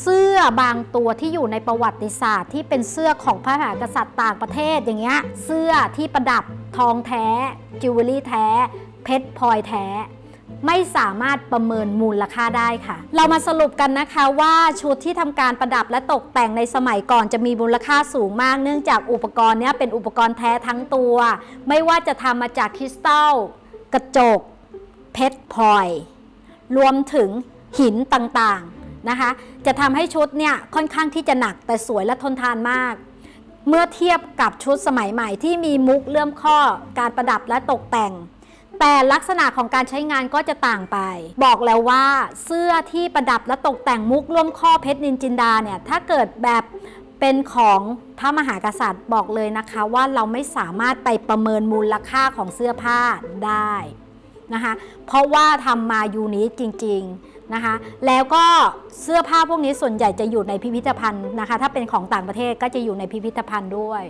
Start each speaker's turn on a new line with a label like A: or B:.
A: เสื้อบางตัวที่อยู่ในประวัติศาสตร์ ที่เป็นเสื้อของพระมหากษัตริย์ต่างประเทศอย่างเงี้ยเสื้อที่ประดับทองแท้ จิวเวลรี่แท้ เพชรพลอยแท้ ไม่สามารถประเมินมูลค่าได้ค่ะ เรามาสรุปกันนะคะว่าชุดที่ทำการประดับและตกแต่งในสมัยก่อนจะมีมูลค่าสูงมาก เนื่องจากอุปกรณ์นี้เป็นอุปกรณ์แท้ทั้งตัว ไม่ว่าจะทำมาจากคริสตัลกระจก เพชรพลอย รวมถึงหินต่างๆ นะคะ จะทำให้ชุดเนี่ยค่อนข้างที่จะหนักแต่สวยและทนทานมาก เมื่อเทียบกับชุดสมัยใหม่ที่มีมุกเลื่อมข้อการประดับและตกแต่ง แต่ลักษณะของการใช้งานก็จะต่างไป บอกแล้วว่าเสื้อที่ประดับและตกแต่งมุกร่วมข้อเพชรนินจินดาเนี่ยถ้าเกิดแบบเป็นของพระมหากษัตริย์บอกเลยนะคะว่าเราไม่สามารถไปประเมินมูลค่าของเสื้อผ้าได้นะคะ เพราะว่าทำมายูนิคจริง ๆ นะคะ แล้วก็เสื้อผ้าพวกนี้ส่วนใหญ่จะอยู่ในพิพิธภัณฑ์นะคะ ถ้าเป็นของต่างประเทศก็จะอยู่ในพิพิธภัณฑ์ด้วย